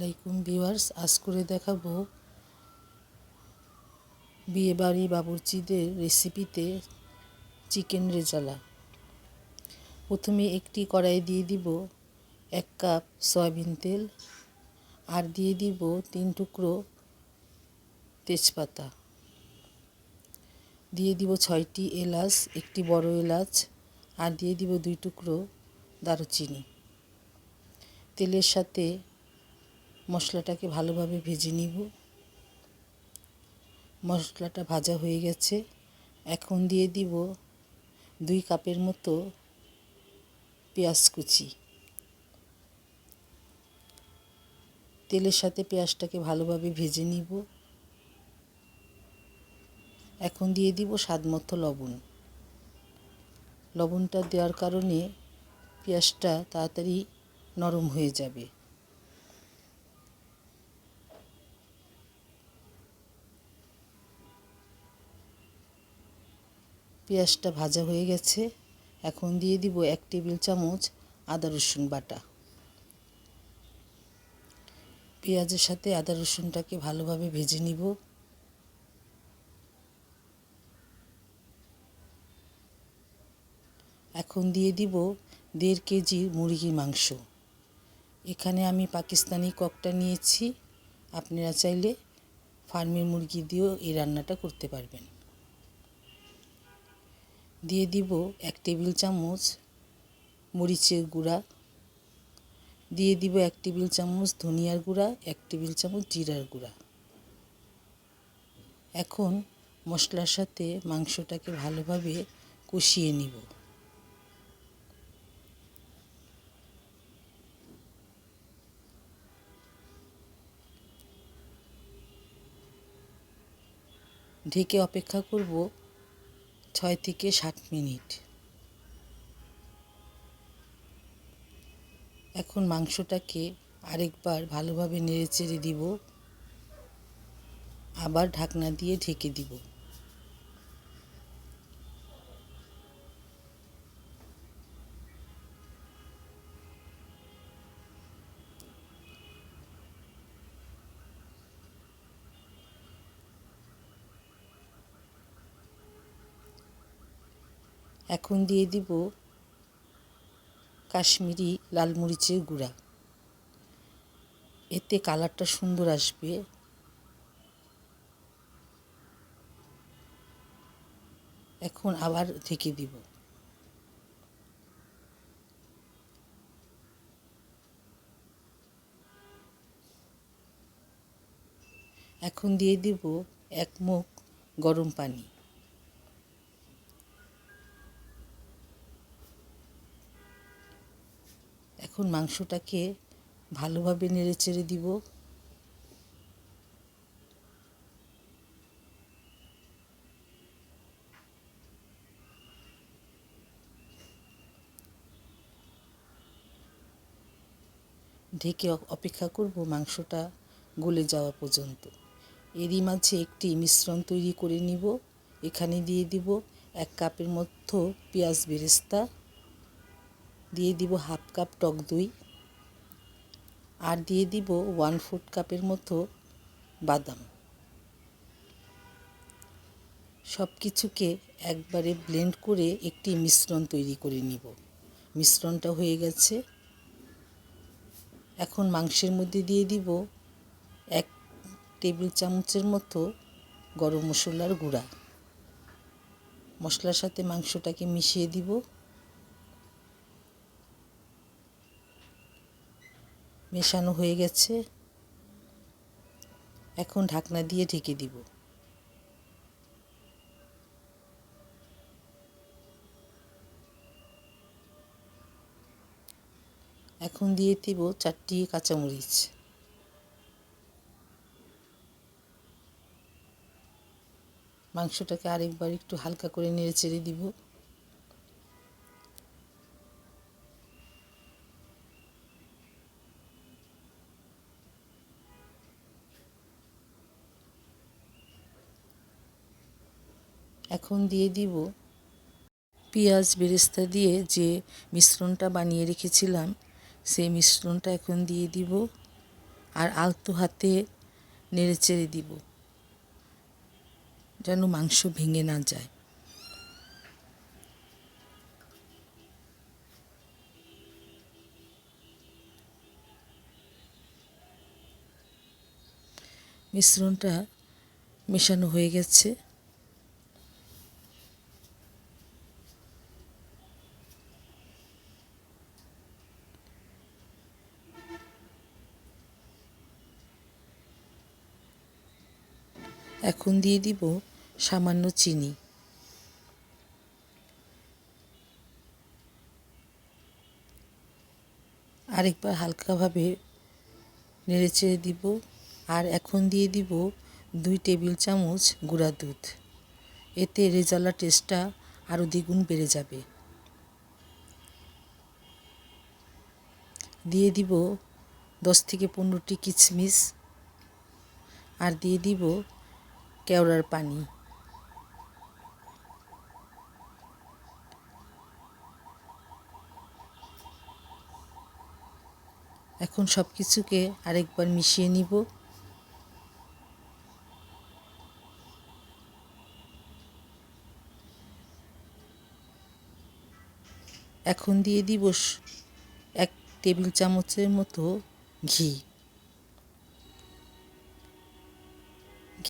লাইকুম viewers, আজ করে দেখাবো বিয়েবাড়ি বাবুর্চিদের রেসিপিতে চিকেন রেজালা। প্রথমে একটি কড়াই দিয়ে দিব এক কাপ সয়াবিন তেল, আর দিয়ে দিব তিন টুকরো তেজপাতা। দিয়ে দিব ছয়টি এলাচ, একটি বড় এলাচ, আর দিয়ে দিব দুই টুকরো দারুচিনি। তেলের সাথে মশলাটাকে ভালোভাবে ভেজে নিব। মশলাটা ভাজা হয়ে গেছে। এখন দিয়ে দিব দুই কাপের মতো পেঁয়াজ কুচি। তেলের সাথে পেঁয়াজটাকে ভালোভাবে ভেজে নিব। এখন দিয়ে দিব স্বাদ মতো লবণ। লবণটা দেওয়ার কারণে পেঁয়াজটা তাড়াতাড়ি নরম হয়ে যাবে। পেঁয়াজটা ভাজা হয়ে গেছে। এখন দিয়ে দিব এক টেবিল চামচ আদা রসুন বাটা। পেঁয়াজের সাথে আদা রসুনটাকে ভালোভাবে ভেজে নিব। এখন দিয়ে দিব দেড় কেজি মুরগির মাংস। এখানে আমি পাকিস্তানি ককটা নিয়েছি। আপনারা চাইলে ফার্মের মুরগি দিয়েও এই রান্নাটা করতে পারবেন। দিয়ে দিব এক টেবিল চামচ মরিচের গুঁড়া। দিয়ে দিব এক টেবিল চামচ ধনিয়ার গুঁড়া, এক টেবিল চামচ জিরার গুঁড়া। এখন মশলার সাথে মাংসটাকে ভালোভাবে কষিয়ে নিব। ঢেকে অপেক্ষা করব ছয় থেকে সাত মিনিট। এখন মাংসটাকে আরেকবার ভালোভাবে নেড়ে চেড়ে দিব। আবার ঢাকনা দিয়ে ঢেকে দিব। এখন দিয়ে দিব কাশ্মীরি লাল মরিচের গুঁড়া। এতে কালারটা সুন্দর আসবে। এখন আবার ঢেকে দিব। এখন দিয়ে দিব এক মুখ গরম পানি। এখন মাংসটাকে ভালোভাবে নেড়ে চেড়ে দিব। ঢেকে অপেক্ষা করব মাংসটা গলে যাওয়া পর্যন্ত। এরই মাঝে একটি মিশ্রণ তৈরি করে নিব। এখানে দিয়ে দিব এক কাপের মতো পেঁয়াজ বেরেস্তা। দিয়ে দিব হাফ কাপ টক দই আর দিয়ে দিব ওয়ান ফোর্থ কাপের মতো বাদাম। সব কিছুকে একবারে ব্লেন্ড করে একটি মিশ্রণ তৈরি করে নিব। মিশ্রণটা হয়ে গেছে। এখন মাংসের মধ্যে দিয়ে দিব এক টেবিল চামচের মতো গরম মশলার গুঁড়া। মশলার সাথে মাংসটাকে মিশিয়ে দিব। মেশানো হয়ে গেছে। এখন ঢাকনা দিয়ে ঢেকে দিব। এখন দিয়ে দিব চারটি কাঁচামরিচ। মাংসটাকে আরেকবার একটু হালকা করে নেড়ে চেড়ে দিব। এখন দিয়ে দিব পেঁয়াজ বেরেস্তা দিয়ে যে মিশ্রণটা বানিয়ে রেখেছিলাম, সেই মিশ্রণটা এখন দিয়ে দিব আর আলতো হাতে নেড়ে চেড়ে দিব যেন মাংস ভেঙে না যায়। মিশ্রণটা মেশানো হয়ে গেছে। এখন দিয়ে দিব সামান্য চিনি। আরেকবার হালকাভাবে নেড়ে চেড়ে দিব। আর এখন দিয়ে দিব দুই টেবিল চামচ গুঁড়া দুধ। এতে রেজালা টেস্টটা আরও দ্বিগুণ বেড়ে যাবে। দিয়ে দিব দশ থেকে পনেরোটি কিচমিচ আর দিয়ে দিব কেওড়ার পানি। এখন সব কিছুকে আরেকবার মিশিয়ে নিব। এখন দিয়ে দিব এক টেবিল চামচের মতো ঘি।